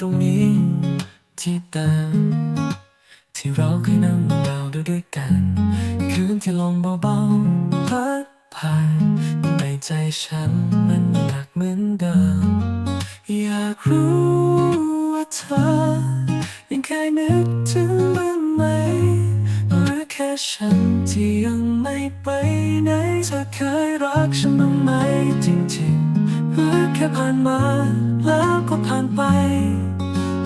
เดิมที่ตาที่เราเคยนั่งเดาดูด้วยกัน คืนที่ลมเบาๆพัดผ่านในใจฉันมันหนักเหมือนเดิม อยากรู้ว่าเธอ ยังเคยนึกถึงบ้างไหมหรือแค่ฉันที่ยังไม่ไปไหนเธอเคยรักฉันบ้างไหมจริงๆ หรือแค่ผ่านมาแล้วก็ผ่านไป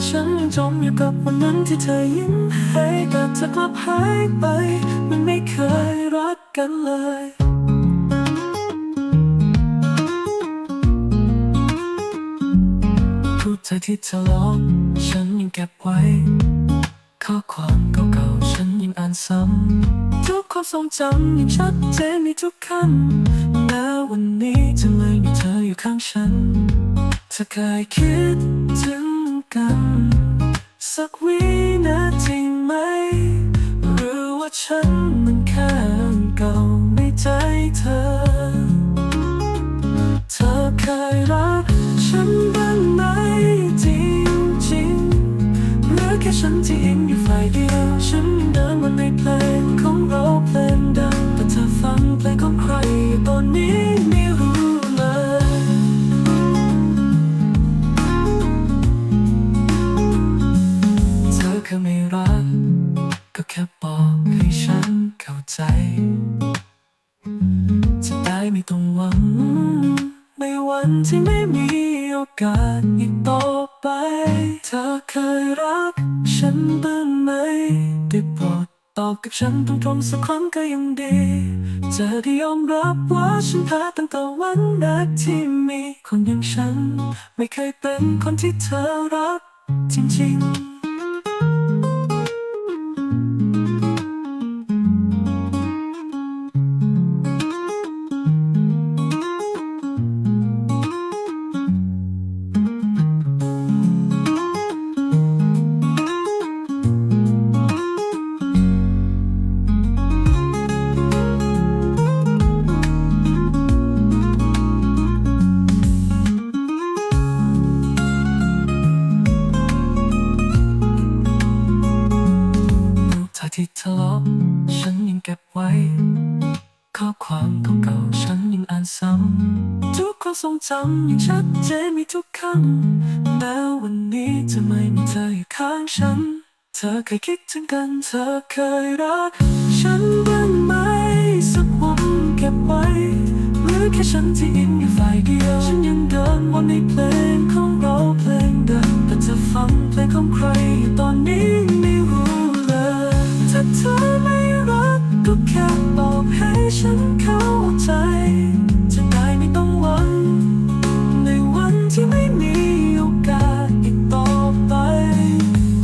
ฉันยังจมอยู่กับวันนั้นที่เธอยิ้มให้แต่เธอกลับหายไป มันไม่เคยรักกันเลยพูดเธอที่เธอลบฉันยังเก็บไว้ ข้อความเก่าๆฉันยังอ่านซ้ำทุกความทรงจำยังชัดเจนในทุกคำแม้วันนี้จะเธออยู่ ข้างฉันเธอเคยคิดถึงกัน สักวินาทีไหม หรือว่าฉันมันแค่เก่าในใจเธอ เธอเคยรักฉันบ้างไหมจริงจริงหรือแค่ฉันที่อินอยู่ฝ่ายเดียว ฉันเดินวนในเพลงของเราเพลงเดิมแต่เธอฟังเพลงของใคร ไม่ต้องหวัง ในวันที่ไม่มีโอกาสอีกต่อไป เธอเคยรัก ฉันบ้างไหมได้โปรดตอบกับฉันตรงๆสักครั้งก็ยังดีจะได้ยอมรับว่าฉันแพ้ตั้งแต่วันแรกที่มีคนอย่างฉัน ไม่เคยเป็นคนที่เธอรัก จริงๆ รูปถ่ที่เธอลบฉันยังเก็บไว้ ข้อความเก่าๆฉันยังอ่านซ้ำทุกความทรงจำยังชัดเจนมีทุกคำแม้วันนี้จะไม่มีเธออยู่ข้างฉัน เธอเคยคิดถึงกันเธอเคยรัก ฉันบ้างไหมสักวันเก็บไว้หรือแค่ฉันที่อินอยู่ฝ่ายเดียว ฉันยังเดินวนในเพลงของเราเพลงเดิมแต่เธอฟังเพลงของใคร ค่บให้ฉันเข้าใจ จะได้ไม่ต้องหวัง ในวันที่ไม่มีโอกาสอีกต่อไป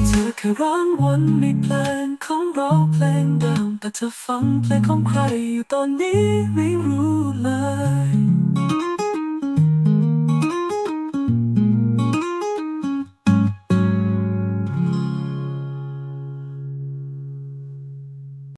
เธอแค่ร้องวนในเพลงของเราเพลงเดิมแต่เธอฟังเพลงของใครอยู่ตอนนี้ไม่รู้เลย